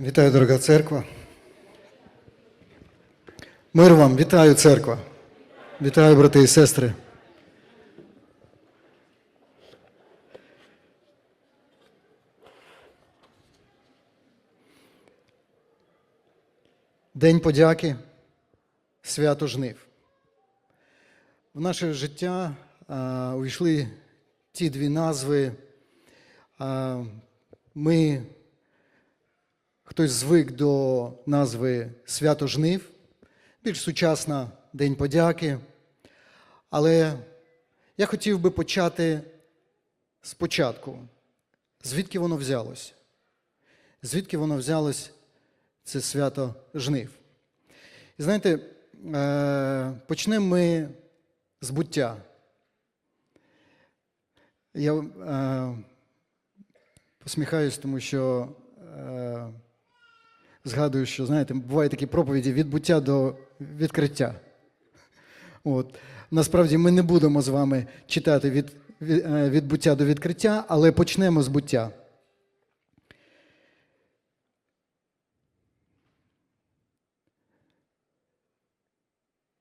Вітаю, дорога церква. Мир вам, вітаю, церква. Вітаю, брати і сестри. День подяки, свято жнив. В наше життя а, увійшли ті дві назви. А, ми Хтось звик до назви Свято Жнив, більш сучасна День подяки. Але я хотів би почати спочатку. Звідки воно взялось? Звідки воно взялось це свято жнив? І знаєте, е, почнемо ми з буття. Я е, посміхаюсь, тому що. Згадую, що знаєте, бувають такі проповіді від буття до відкриття. От. Насправді ми не будемо з вами читати від, від, е, від до відкриття, але почнемо з буття.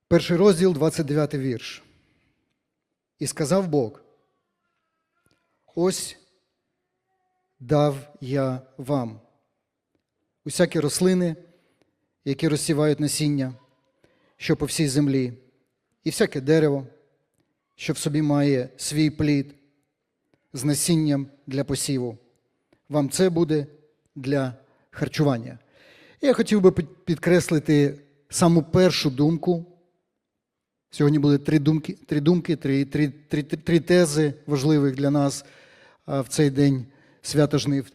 Перший розділ, 29 вірш. І сказав Бог: Ось дав я вам усякі рослини, які розсівають насіння, що по всій землі, і всяке дерево, що в собі має свій плід з насінням для посіву. Вам це буде для харчування. Я хотів би підкреслити саму першу думку. Сьогодні були три думки, три, думки, три, три, три, три тези важливих для нас в цей день свята жнив.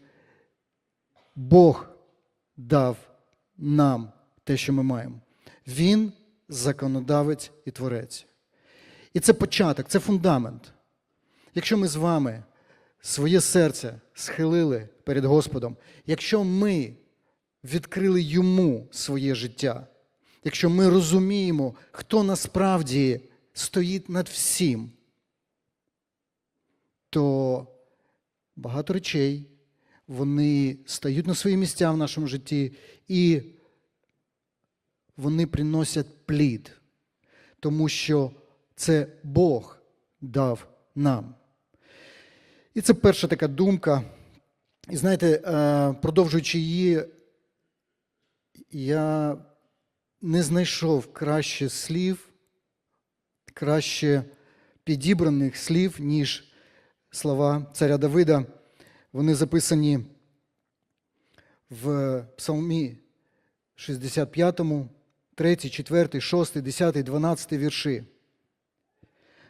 Бог дав нам те, що ми маємо. Він законодавець і творець. І це початок, це фундамент. Якщо ми з вами своє серце схилили перед Господом, якщо ми відкрили йому своє життя, якщо ми розуміємо, хто насправді стоїть над всім, то багато речей вони стають на свої місця в нашому житті і вони приносять плід, тому що це Бог дав нам. І це перша така думка. І знаєте, е, продовжуючи її, я не знайшов краще слів, краще підібраних слів, ніж слова царя Давида. Вони записані в Псалмі 65, 3, 4, 6, 10, 12 вірші.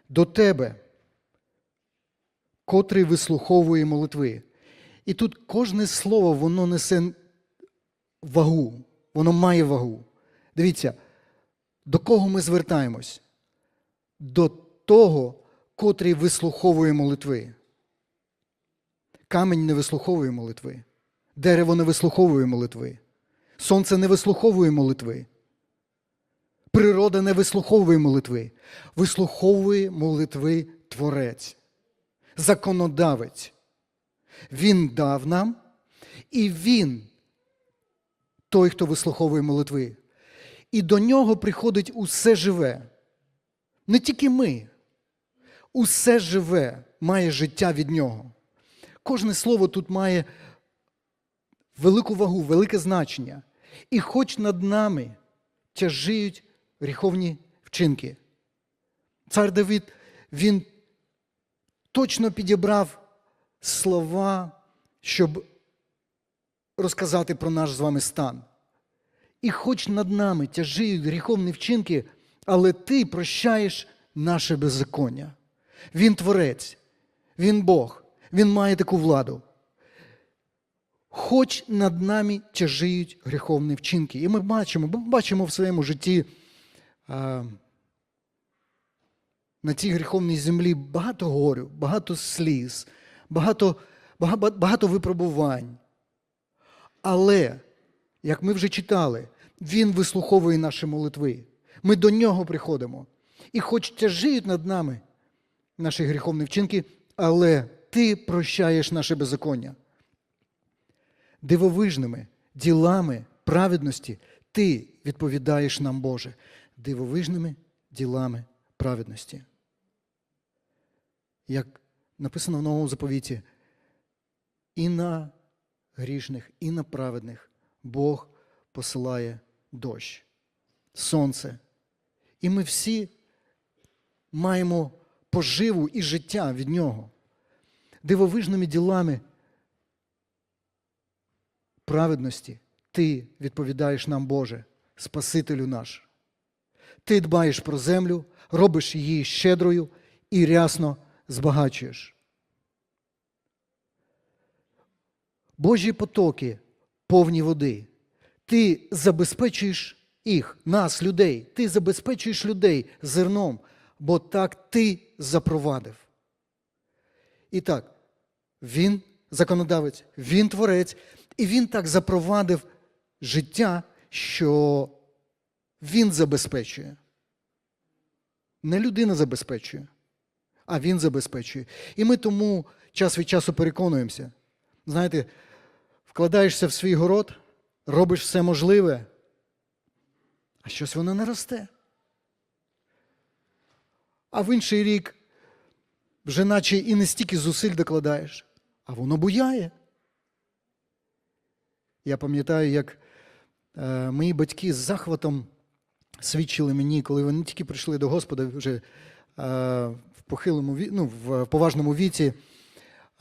До тебе, котрий вислуховує молитви. І тут кожне слово воно несе вагу, воно має вагу. Дивіться, до кого ми звертаємось? До того, котрий вислуховує молитви. Камінь не вислуховує молитви, дерево не вислуховує молитви, сонце не вислуховує молитви, природа не вислуховує молитви, вислуховує молитви Творець, законодавець. Він дав нам, і Він той, хто вислуховує молитви. І до нього приходить усе живе. Не тільки ми, усе живе має життя від нього. Кожне слово тут має велику вагу, велике значення. І хоч над нами тяжіють гріховні вчинки. Цар Давид, він точно підібрав слова, щоб розказати про наш з вами стан. І хоч над нами тяжіють гріховні вчинки, але ти прощаєш наше беззаконня. Він творець, він Бог. Він має таку владу. Хоч над нами тяжіють гріховні вчинки. І ми бачимо, ми бачимо в своєму житті а, на цій гріховній землі багато горю, багато сліз, багато, багато, багато випробувань. Але, як ми вже читали, Він вислуховує наші молитви. Ми до нього приходимо. І хоч тяжіють над нами наші гріховні вчинки, але ти прощаєш наше беззаконня. Дивовижними ділами праведності ти відповідаєш нам, Боже, дивовижними ділами праведності. Як написано в новому заповіті, і на грішних, і на праведних Бог посилає дощ, сонце. І ми всі маємо поживу і життя від нього. Дивовижними ділами праведності ти відповідаєш нам, Боже, Спасителю наш. Ти дбаєш про землю, робиш її щедрою і рясно збагачуєш. Божі потоки повні води. Ти забезпечуєш їх, нас, людей. Ти забезпечуєш людей зерном, бо так ти запровадив. І так, він законодавець, він творець, і він так запровадив життя, що він забезпечує. Не людина забезпечує, а він забезпечує. І ми тому час від часу переконуємося. Знаєте, вкладаєшся в свій город, робиш все можливе, а щось воно не росте. А в інший рік вже наче і не стільки зусиль докладаєш, а воно буяє. Я пам'ятаю, як е, мої батьки з захватом свідчили мені, коли вони тільки прийшли до Господа вже е, в похилому ну, в поважному віці,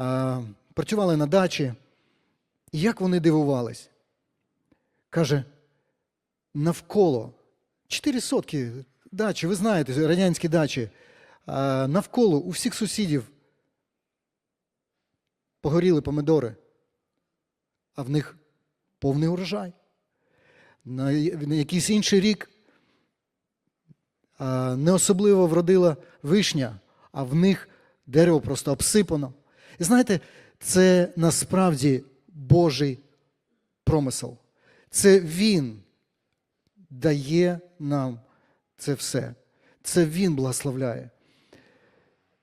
е, працювали на дачі. І як вони дивувались? Каже, навколо 4 сотки дачі, ви знаєте, радянські дачі, а, навколо у всіх сусідів погоріли помидори, а в них повний урожай. На якийсь інший рік не особливо вродила вишня, а в них дерево просто обсипано. І знаєте, це насправді Божий промисел. Це Він дає нам це все. Це Він благословляє.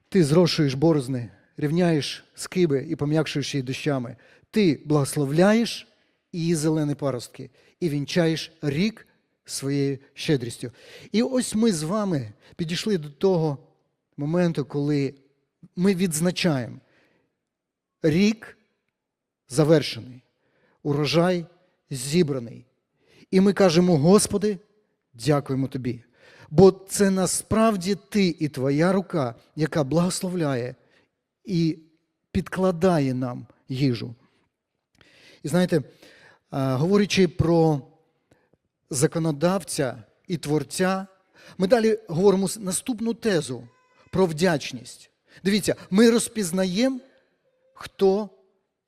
Ти зрошуєш борозни, рівняєш скиби і пом'якшуєш її дощами. Ти благословляєш її зелені паростки і вінчаєш рік своєю щедрістю. І ось ми з вами підійшли до того моменту, коли ми відзначаємо рік завершений, урожай зібраний. І ми кажемо, Господи, дякуємо Тобі. Бо це насправді Ти і Твоя рука, яка благословляє і підкладає нам їжу. І знаєте, говорячи про законодавця і творця, ми далі говоримо наступну тезу про вдячність. Дивіться, ми розпізнаємо, хто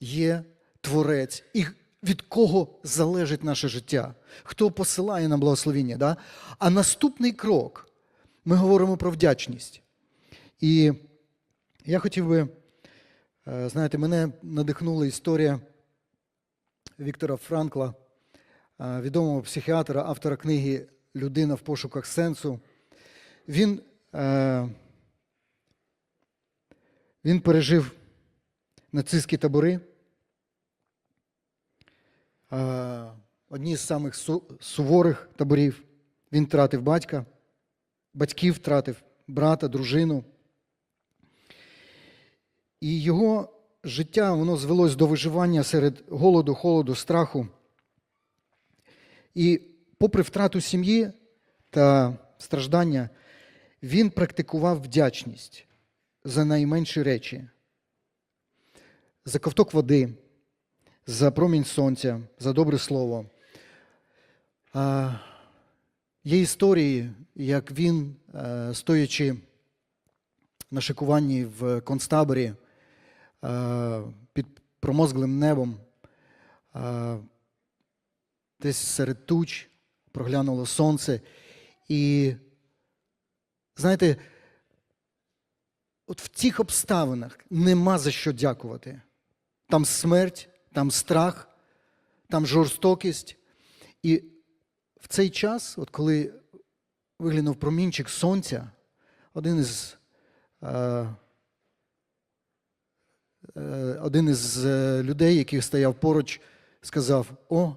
є творець і від кого залежить наше життя, хто посилає нам благословіння. Да? А наступний крок ми говоримо про вдячність. І я хотів би, е, знаєте, мене надихнула історія Віктора Франкла, е, відомого психіатра, автора книги Людина в пошуках сенсу. Він, е, він пережив нацистські табори. Одні з самих суворих таборів. Він втратив батька, батьків втратив, брата, дружину. І його життя воно звелось до виживання серед голоду, холоду, страху. І попри втрату сім'ї та страждання, він практикував вдячність за найменші речі, за ковток води, за промінь сонця, за добре слово. Є історії, як він, е, стоячи на шикуванні в концтаборі під промозглим небом, е, десь серед туч проглянуло сонце. І, знаєте, от в цих обставинах нема за що дякувати. Там смерть, там страх, там жорстокість. І в цей час, от коли виглянув промінчик сонця, один із, е, е, один із е, людей, який стояв поруч, сказав: О,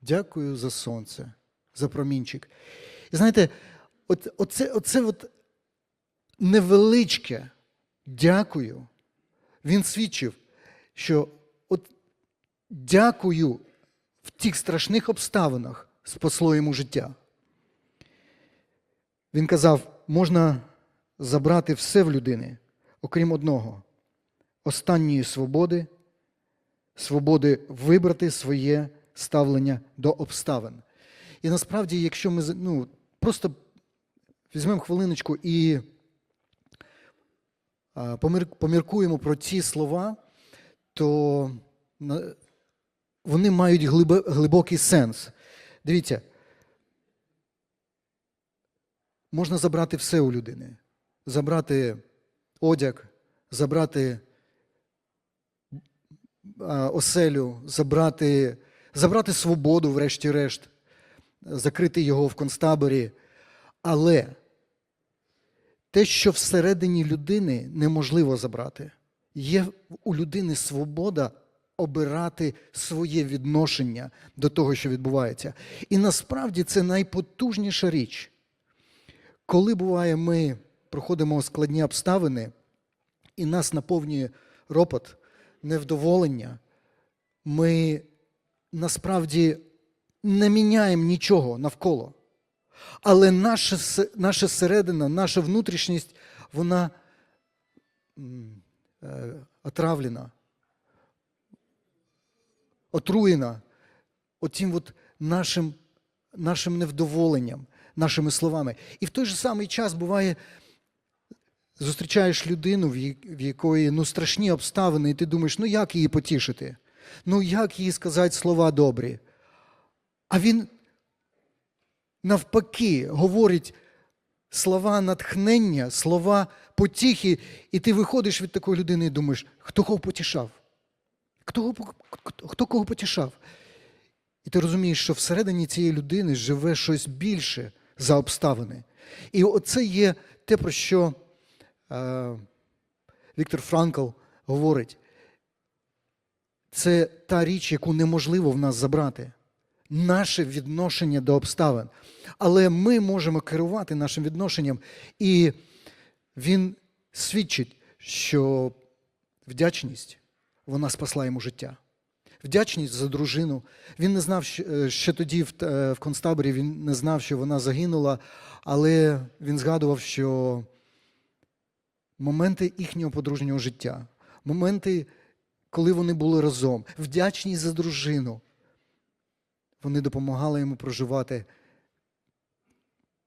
Дякую за сонце, за промінчик. І знаєте, от, оце, оце от невеличке дякую. Він свідчив, що от дякую в тих страшних обставинах спасло йому життя. Він казав, можна забрати все в людини, окрім одного останньої свободи, свободи вибрати своє ставлення до обставин. І насправді, якщо ми ну, просто візьмемо хвилиночку і поміркуємо про ці слова, то вони мають глибокий сенс. Дивіться, можна забрати все у людини. Забрати одяг, забрати оселю, забрати, забрати свободу, врешті-решт, закрити його в концтаборі. Але те, що всередині людини неможливо забрати, є у людини свобода обирати своє відношення до того, що відбувається. І насправді це найпотужніша річ. Коли буває, ми проходимо складні обставини, і нас наповнює ропот, невдоволення, ми насправді не міняємо нічого навколо. Але наша, наша середина, наша внутрішність, вона е, отравлена, отруєна отим от нашим, нашим невдоволенням, нашими словами. І в той же самий час буває, зустрічаєш людину, в якої ну, страшні обставини, і ти думаєш, ну як її потішити? Ну як їй сказати слова добрі? А він навпаки говорить слова натхнення, слова потіхи, і ти виходиш від такої людини і думаєш, хто кого потішав? Хто, хто, кого потішав? І ти розумієш, що всередині цієї людини живе щось більше за обставини. І оце є те, про що Віктор Франкл говорить. Це та річ, яку неможливо в нас забрати. Наше відношення до обставин. Але ми можемо керувати нашим відношенням. І він свідчить, що вдячність вона спасла йому життя. Вдячність за дружину. Він не знав, е, ще тоді е, в концтаборі він не знав, що вона загинула, але він згадував, що моменти їхнього подружнього життя, моменти, коли вони були разом, вдячність за дружину, вони допомагали йому проживати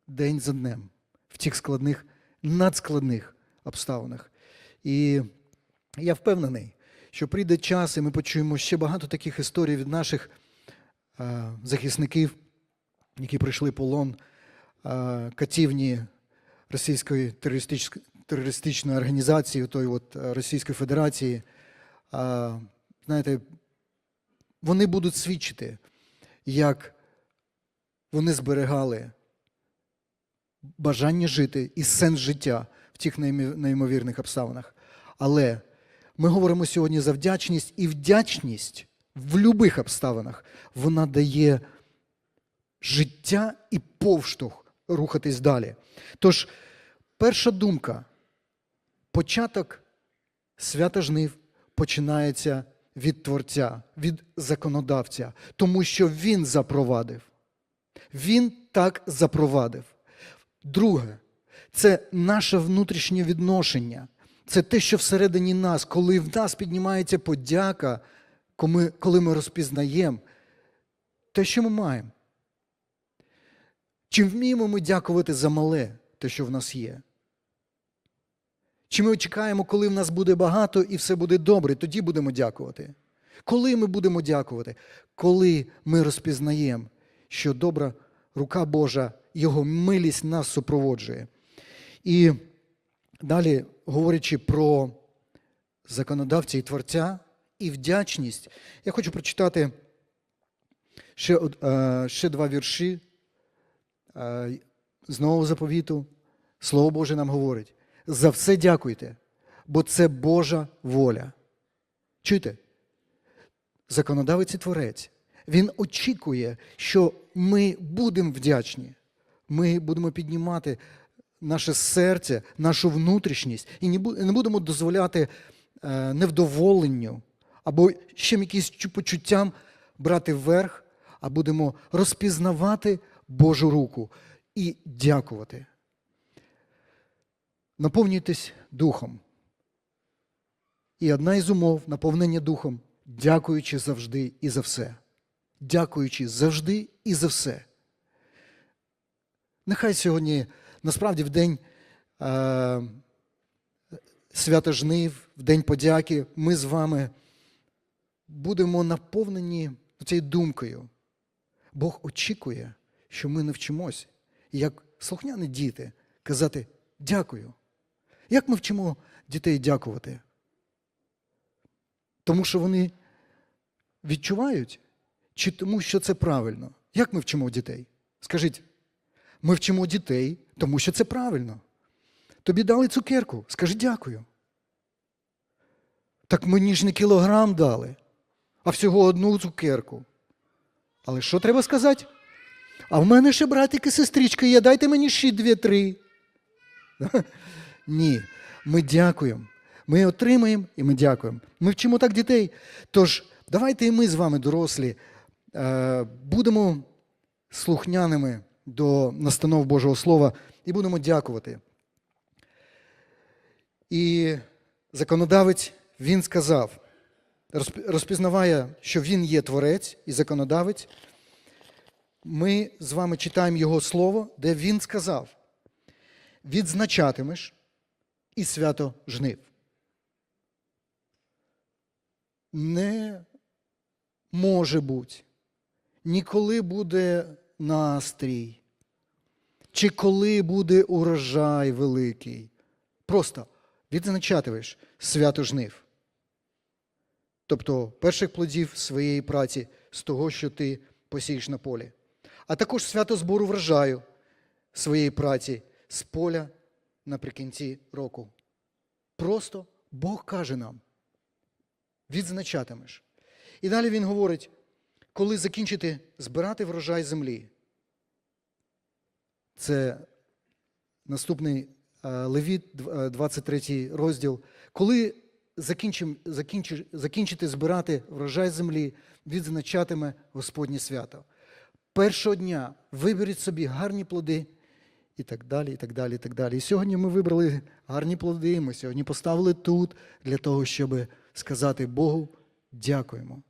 день за днем в тих складних, надскладних обставинах. І я впевнений, що прийде час, і ми почуємо ще багато таких історій від наших е, захисників, які пройшли полон е, катівні російської терористичної, терористичної організації, тої от е, Російської Федерації. Знаєте, вони будуть свідчити, як вони зберегали бажання жити і сенс життя в тих неймовірних обставинах. Але ми говоримо сьогодні за вдячність, і вдячність в будь-яких обставинах вона дає життя і повштовх рухатись далі. Тож, перша думка, початок свята жнив починається від Творця, від законодавця, тому що Він запровадив. Він так запровадив. Друге, це наше внутрішнє відношення. Це те, що всередині нас, коли в нас піднімається подяка, коли- ми розпізнаємо те, що ми маємо. Чи вміємо ми дякувати за мале, те, що в нас є? Чи ми чекаємо, коли в нас буде багато і все буде добре, тоді будемо дякувати? Коли ми будемо дякувати? Коли ми розпізнаємо, що добра рука Божа, Його милість нас супроводжує. І далі, говорячи про законодавця і творця і вдячність, я хочу прочитати ще, е, ще два вірші е, з нового заповіту. Слово Боже нам говорить: за все дякуйте, бо це Божа воля. Чуєте? Законодавець і творець. Він очікує, що ми будемо вдячні. Ми будемо піднімати наше серце, нашу внутрішність і не будемо дозволяти е, невдоволенню або ще якісь почуттям брати вверх, а будемо розпізнавати Божу руку і дякувати. Наповнюйтесь духом. І одна із умов наповнення духом, дякуючи завжди і за все. Дякуючи завжди і за все. Нехай сьогодні, насправді, в день е, свята жнив, в день подяки, ми з вами будемо наповнені цією думкою. Бог очікує, що ми навчимося, як слухняні діти, казати дякую. Як ми вчимо дітей дякувати? Тому що вони відчувають, чи тому, що це правильно? Як ми вчимо дітей? Скажіть, ми вчимо дітей, тому що це правильно. Тобі дали цукерку, скажи дякую. Так мені ж не кілограм дали, а всього одну цукерку. Але що треба сказати? А в мене ще братик і сестричка є, дайте мені ще дві-три. Ні, ми дякуємо. Ми отримаємо і ми дякуємо. Ми вчимо так дітей. Тож, давайте і ми з вами, дорослі, е, будемо слухняними до настанов Божого Слова і будемо дякувати. І законодавець він сказав, розп- розпізнаває, що він є творець і законодавець. Ми з вами читаємо його слово, де він сказав: відзначатимеш і свято жнив. Не може бути, ніколи буде настрій, чи коли буде урожай великий. Просто відзначатимеш свято жнив. Тобто перших плодів своєї праці з того, що ти посієш на полі. А також свято збору врожаю своєї праці з поля наприкінці року. Просто Бог каже нам, відзначатимеш. І далі він говорить, коли закінчити збирати врожай землі. Це наступний е, Левіт, е, 23 розділ. Коли закінчим, закінчиш, закінчити збирати врожай землі, відзначатиме Господнє свято. Першого дня виберіть собі гарні плоди і так далі, і так далі, і так далі. І сьогодні ми вибрали гарні плоди, ми сьогодні поставили тут для того, щоб сказати Богу дякуємо.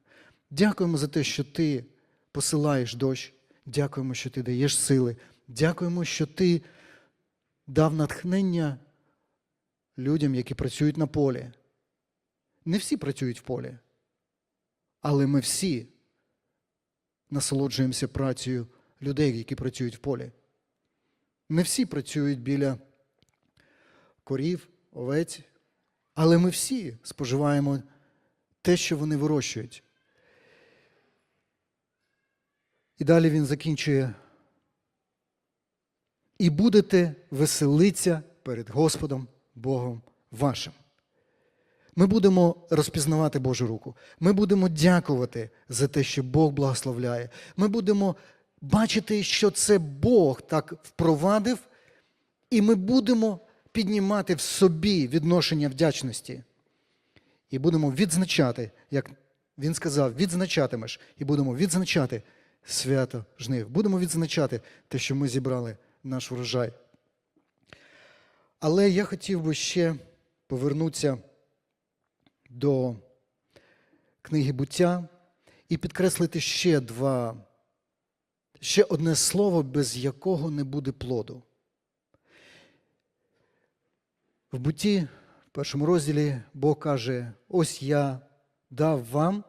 Дякуємо за те, що ти посилаєш дощ. Дякуємо, що ти даєш сили. Дякуємо, що ти дав натхнення людям, які працюють на полі. Не всі працюють в полі, але ми всі насолоджуємося працею людей, які працюють в полі. Не всі працюють біля корів, овець, але ми всі споживаємо те, що вони вирощують. І далі він закінчує. І будете веселитися перед Господом Богом вашим. Ми будемо розпізнавати Божу руку. Ми будемо дякувати за те, що Бог благословляє. Ми будемо бачити, що це Бог так впровадив, і ми будемо піднімати в собі відношення вдячності. І будемо відзначати, як він сказав, відзначатимеш, і будемо відзначати свято жнив. Будемо відзначати те, що ми зібрали наш врожай. Але я хотів би ще повернутися до книги буття і підкреслити ще два, ще одне слово, без якого не буде плоду. В бутті, в першому розділі, Бог каже: ось я дав вам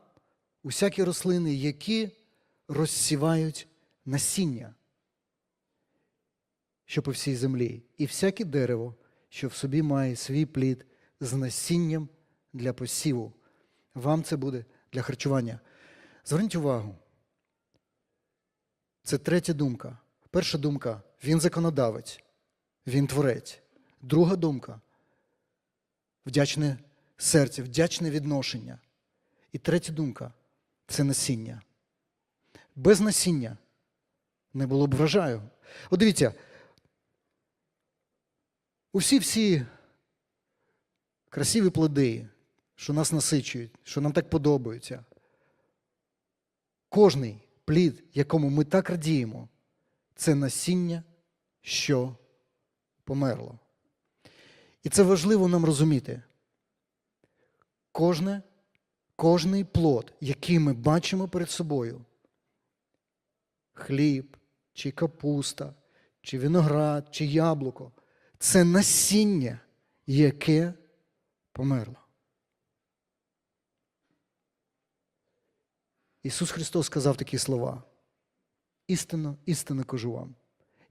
усякі рослини, які розсівають насіння, що по всій землі, і всяке дерево, що в собі має свій плід з насінням для посіву. Вам це буде для харчування. Зверніть увагу. Це третя думка. Перша думка він законодавець, він творець. Друга думка вдячне серце, вдячне відношення. І третя думка це насіння. без насіння не було б врожаю. От дивіться, усі всі красиві плоди, що нас насичують, що нам так подобаються. Кожний плід, якому ми так радіємо, це насіння, що померло. І це важливо нам розуміти. Кожне, кожний плод, який ми бачимо перед собою, хліб, чи капуста, чи виноград, чи яблуко, це насіння, яке померло. Ісус Христос сказав такі слова. Істинно, істинно кажу вам.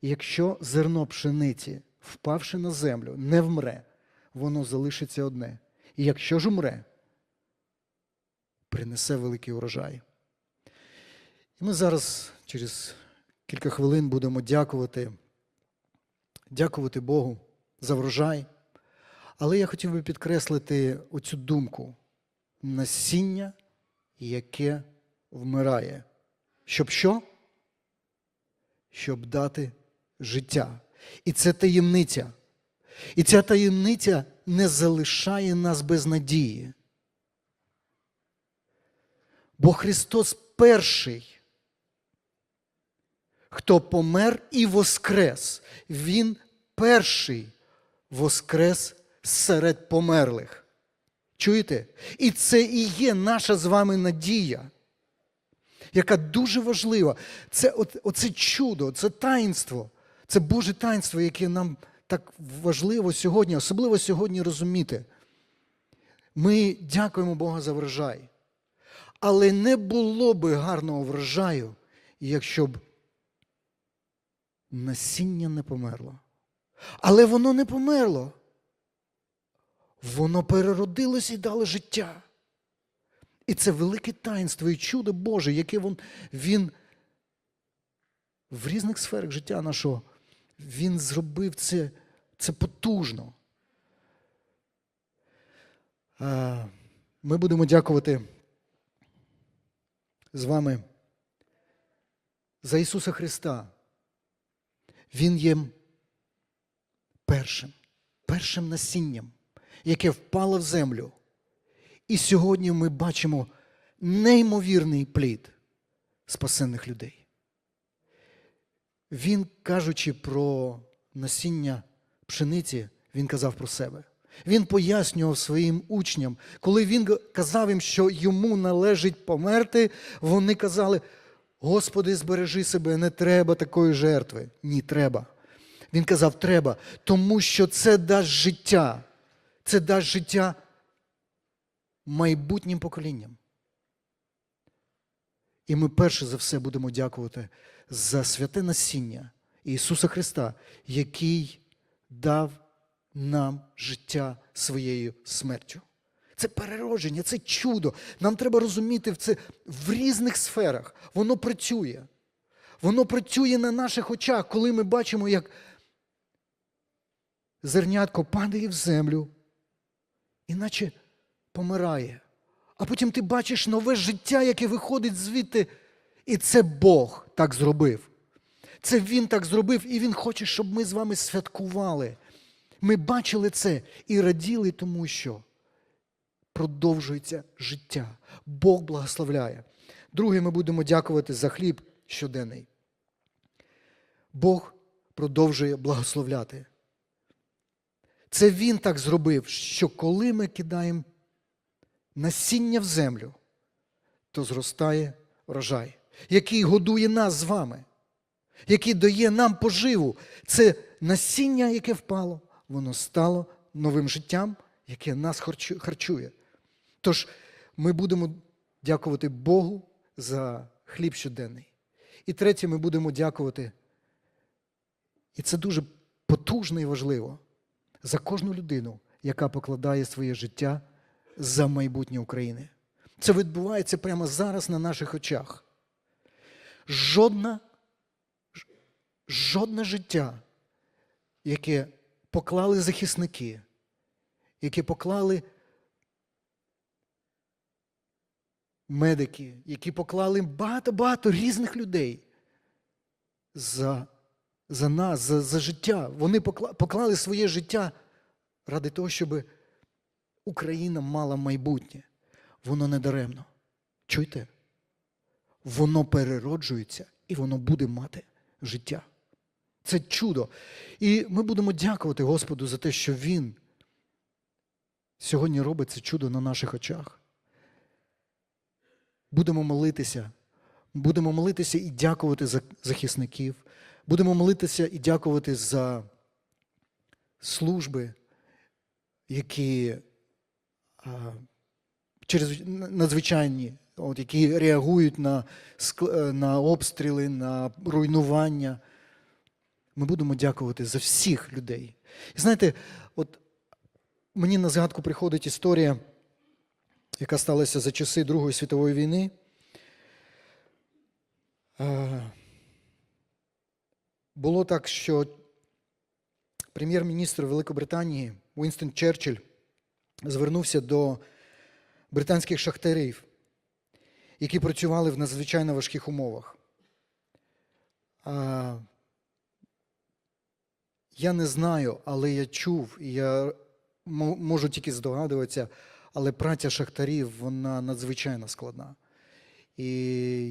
Якщо зерно пшениці, впавши на землю, не вмре, воно залишиться одне. І якщо ж умре, принесе великий урожай. І ми зараз через кілька хвилин будемо дякувати, дякувати Богу за врожай. Але я хотів би підкреслити оцю думку насіння, яке вмирає. Щоб що? Щоб дати життя. І це таємниця. І ця таємниця не залишає нас без надії. Бо Христос перший, хто помер і воскрес. Він перший воскрес серед померлих. Чуєте? І це і є наша з вами надія, яка дуже важлива. Це оце чудо, це таїнство, це Боже таїнство, яке нам так важливо сьогодні, особливо сьогодні розуміти. Ми дякуємо Богу за врожай. Але не було би гарного врожаю, якщо б насіння не померло. Але воно не померло. Воно переродилось і дало життя. І це велике таїнство і чудо Боже, яке він, він в різних сферах життя нашого, він зробив це, це потужно. Ми будемо дякувати з вами за Ісуса Христа. Він є першим, першим насінням, яке впало в землю. І сьогодні ми бачимо неймовірний плід спасенних людей. Він, кажучи про насіння пшениці, він казав про себе. Він пояснював своїм учням, коли він казав їм, що йому належить померти, вони казали: Господи, збережи себе, не треба такої жертви. Ні, треба. Він казав, треба, тому що це дасть життя. Це дасть життя майбутнім поколінням. І ми перше за все будемо дякувати за святе насіння Ісуса Христа, який дав нам життя своєю смертю. Це переродження, це чудо. Нам треба розуміти це в різних сферах. Воно працює. Воно працює на наших очах, коли ми бачимо, як зернятко падає в землю, іначе помирає. А потім ти бачиш нове життя, яке виходить звідти. І це Бог так зробив. Це Він так зробив, і Він хоче, щоб ми з вами святкували. Ми бачили це і раділи, тому що продовжується життя. Бог благословляє. Друге, ми будемо дякувати за хліб щоденний. Бог продовжує благословляти. Це Він так зробив, що коли ми кидаємо насіння в землю, то зростає врожай, який годує нас з вами, який дає нам поживу. Це насіння, яке впало, воно стало новим життям, яке нас харчує. Тож ми будемо дякувати Богу за хліб щоденний. І третє, ми будемо дякувати. І це дуже потужно і важливо за кожну людину, яка покладає своє життя за майбутнє України. Це відбувається прямо зараз на наших очах. Жодна, жодне життя, яке поклали захисники, яке поклали медики, які поклали багато-багато різних людей за, за нас, за, за життя. Вони поклали своє життя ради того, щоб Україна мала майбутнє. Воно не даремно. Чуєте? Воно перероджується і воно буде мати життя. Це чудо. І ми будемо дякувати Господу за те, що Він сьогодні робить це чудо на наших очах. Будемо молитися. Будемо молитися і дякувати за захисників. Будемо молитися і дякувати за служби, які через надзвичайні, от, які реагують на, е, на обстріли, на руйнування. Ми будемо дякувати за всіх людей. І знаєте, от мені на згадку приходить історія, яка сталася за часи Другої світової війни. Було так, що прем'єр-міністр Великобританії Уінстон Черчилль звернувся до британських шахтарів, які працювали в надзвичайно важких умовах. Я не знаю, але я чув, і я можу тільки здогадуватися, але праця шахтарів вона надзвичайно складна. І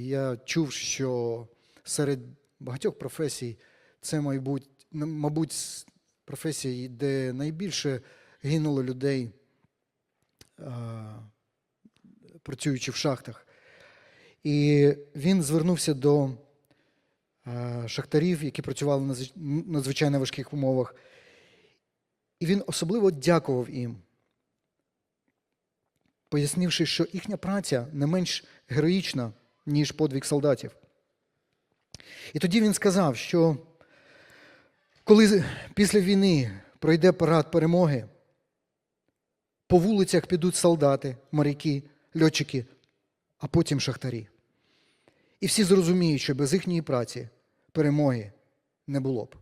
я чув, що серед багатьох професій це, мабуть, мабуть, професія, де найбільше гинуло людей, працюючи в шахтах. І він звернувся до шахтарів, які працювали надзвич- надзвичайно важких умовах. І він особливо дякував їм, пояснивши, що їхня праця не менш героїчна, ніж подвиг солдатів. І тоді він сказав, що коли після війни пройде парад перемоги, по вулицях підуть солдати, моряки, льотчики, а потім шахтарі. І всі зрозуміють, що без їхньої праці перемоги не було б.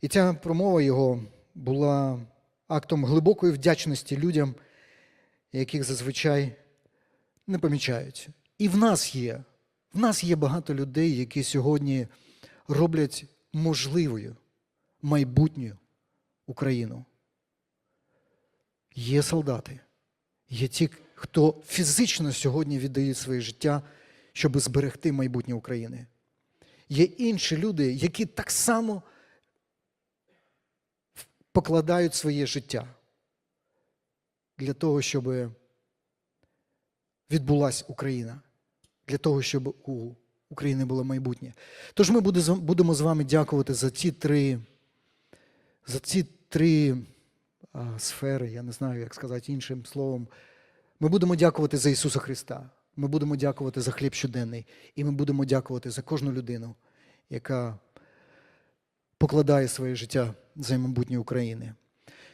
І ця промова його була актом глибокої вдячності людям, яких зазвичай не помічають. І в нас є, в нас є багато людей, які сьогодні роблять можливою майбутню Україну. Є солдати, є ті, хто фізично сьогодні віддають своє життя, щоб зберегти майбутнє України. Є інші люди, які так само покладають своє життя для того, щоб відбулася Україна, для того, щоб у України було майбутнє. Тож ми будемо з вами дякувати за ці три, за ці три сфери, я не знаю, як сказати іншим словом. Ми будемо дякувати за Ісуса Христа. Ми будемо дякувати за хліб щоденний. І ми будемо дякувати за кожну людину, яка покладає своє життя за майбутнє України.